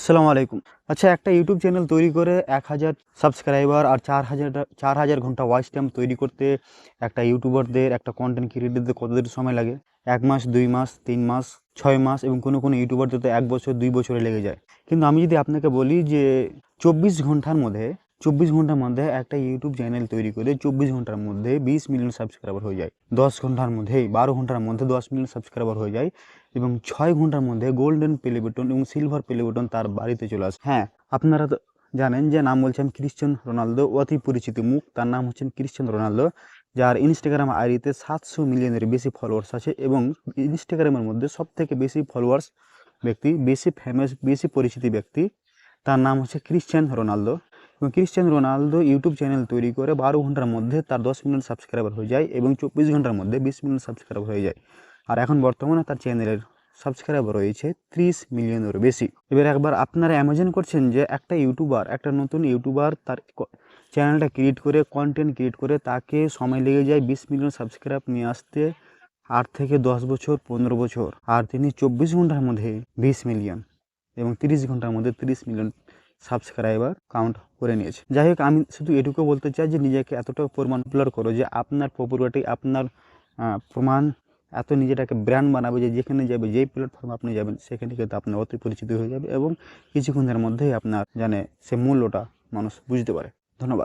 আসসালামু আলাইকুম। আচ্ছা একটা ইউটিউব চ্যানেল তৈরি করে এক হাজার সাবস্ক্রাইবার আর চার হাজার চার হাজার ঘণ্টা ওয়াচ টাইম তৈরি করতে একটা ইউটিউবারদের, একটা কন্টেন্ট ক্রিয়েটারদের কতদিন সময় লাগে? এক মাস, দুই মাস, তিন মাস, ছয় মাস এবং কোনো কোনো ইউটিউবারদের তো এক বছর, দুই বছরে লেগে যায়। কিন্তু আমি যদি আপনাকে বলি যে চব্বিশ ঘণ্টার মধ্যে চব্বিশ ঘণ্টার মধ্যে একটা ইউটিউব চ্যানেল তৈরি করে চব্বিশ ঘণ্টার মধ্যে বিশ মিলিয়ন সাবস্ক্রাইবার হয়ে যায়। দশ ঘণ্টার মধ্যেই বারো ঘণ্টার মধ্যে দশ মিলিয়ন সাবস্ক্রাইবার হয়ে যায় এবং ছয় ঘণ্টার মধ্যে গোল্ডেন প্লে এবং সিলভার প্লে তার বাড়িতে চলে আসে। হ্যাঁ আপনারা তো জানেন যে নাম বলছেন ক্রিশ্চিয়ান রোনালদো, অতি পরিচিত মুখ। তার নাম হচ্ছেন ক্রিশ্চিয়ান রোনালদো, যার ইনস্টাগ্রাম আইডিতে সাতশো মিলিয়নের বেশি ফলোয়ার্স আছে এবং ইনস্টাগ্রামের মধ্যে সব থেকে বেশি ফলোয়ার্স ব্যক্তি, বেশি ফেমাস বেশি পরিচিতি ব্যক্তি, তার নাম হচ্ছে Cristiano Ronaldo. Cristiano Ronaldo YouTube channel তৈরি করে বারো ঘণ্টার মধ্যে তার দশ মিলিয়ন সাবস্ক্রাইবার হয়ে যায় এবং চব্বিশ ঘণ্টার মধ্যে বিশ মিলিয়ন সাবস্ক্রাইবার হয়ে যায়। আর এখন বর্তমানে তার চ্যানেলের সাবস্ক্রাইবার রয়েছে ত্রিশ মিলিয়নের বেশি। এবার একবার আপনারা অ্যামাজন করছেন যে একটা ইউটিউবার, একটা নতুন ইউটিউবার তার চ্যানেলটা ক্রিয়েট করে কন্টেন্ট ক্রিয়েট করে তাকে সময় লেগে যায় বিশ মিলিয়ন সাবস্ক্রাইব নিয়ে আসতে আট থেকে দশ বছর, পনেরো বছর। আর তিনি চব্বিশ ঘণ্টার মধ্যে বিশ মিলিয়ন এবং তিরিশ ঘণ্টার মধ্যে তিরিশ মিলিয়ন সাবস্ক্রাইবার কাউন্ট করে নিয়েছে। যাই হোক আমি শুধু এটুকু বলতে চাই যে, নিজেকে এতটা প্রমাণ পপুলার করো যে, আপনার পপুলারিটি আপনার প্রমাণ এত নিজেটাকে ব্র্যান্ড বানাবে যে, যেখানে যাবে, যেই প্ল্যাটফর্মে আপনি যাবেন, সেখানে কিন্তু আপনার অতি পরিচিত হয়ে যাবে এবং কিছুক্ষণের মধ্যেই আপনার জানে সে মূল্যটা মানুষ বুঝতে পারে। ধন্যবাদ।